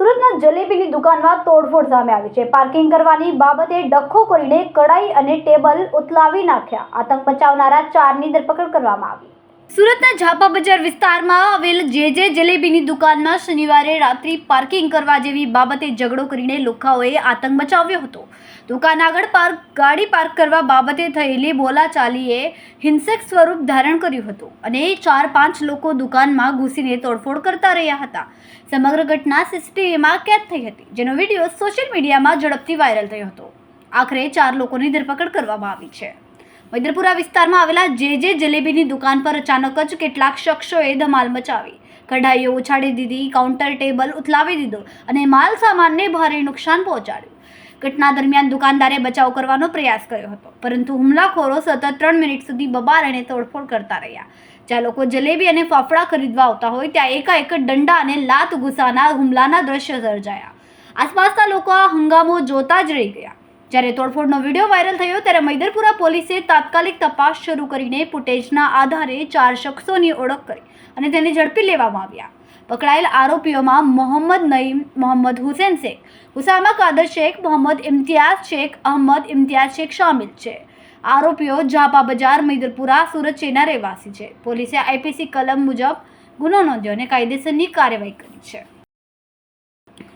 સુરતના જલેબીની દુકાનમાં તોડફોડ સામે આવી છે. પાર્કિંગ કરવાની બાબતે ડખો કરીને કડાઈ અને ટેબલ ઉથલાવી નાખ્યા. આતંક મચાવનારા ચારની ધરપકડ કરવામાં આવી. સુરતના ઝાપા બજાર વિસ્તારમાં આવેલ જે જે જલેબીની દુકાનમાં શનિવારે રાત્રિ પાર્કિંગ કરવા જેવી બાબતે ઝઘડો કરીને લોખાઓએ આતંક મચાવ્યો હતો. દુકાન આગળ પાર્ક, ગાડી પાર્ક કરવા બાબતે થયેલી બોલાચાલીએ હિંસક સ્વરૂપ ધારણ કર્યું હતું અને ચાર પાંચ લોકો દુકાનમાં ઘૂસીને તોડફોડ કરતા રહ્યા હતા. સમગ્ર ઘટના સીસીટીવીમાં કેદ થઈ હતી, જેનો વીડિયો સોશિયલ મીડિયામાં ઝડપથી વાયરલ થયો હતો. આખરે ચાર લોકોની ધરપકડ કરવામાં આવી છે. મૈદરપુરા વિસ્તારમાં આવેલા જે જે જલેબીની દુકાન પર અચાનક જ કેટલાક શખ્સોએ ધમાલ મચાવી. કઢાઈઓ ઉછાળી દીધી, કાઉન્ટર ટેબલ ઉથલાવી દીધો અને માલ સામાનને ભારે નુકસાન પહોંચાડ્યું. ઘટના દરમિયાન દુકાનદારે બચાવ કરવાનો પ્રયાસ કર્યો હતો, પરંતુ હુમલાખોરો સતત ત્રણ મિનિટ સુધી બબાલ અને તોડફોડ કરતા રહ્યા. જ્યાં લોકો જલેબી અને ફાફડા ખરીદવા આવતા હોય, ત્યાં એકાએક દંડા અને લાત ગુસ્સાના હુમલાના દ્રશ્યો સર્જાયા. આસપાસના લોકો આ હંગામો જોતા જ રહી ગયા. જ્યારે તોડફોડનો વીડિયો વાયરલ થયો ત્યારે મૈદરપુરા પોલીસે તાત્કાલિક તપાસ શરૂ કરીને ફૂટેજના આધારે ચાર શખ્સોની ઓળખ કરી અને તેને ઝડપી લેવામાં આવ્યા. પકડાયેલ આરોપીઓમાં મોહમ્મદ નઈમ, મોહમ્મદ હુસેન શેખ, હુસામા કાદર શેખ, મોહમ્મદ ઇમ્તિયાઝ શેખ, અહમદ ઇમ્તિયાઝ શેખ શામિલ છે. આરોપીઓ જાપા બજાર મૈદરપુરા, સુરત ચેના રહેવાસી છે. પોલીસે આઈપીસી કલમ મુજબ ગુનો નોંધ્યો અને કાયદેસરની કાર્યવાહી કરી છે.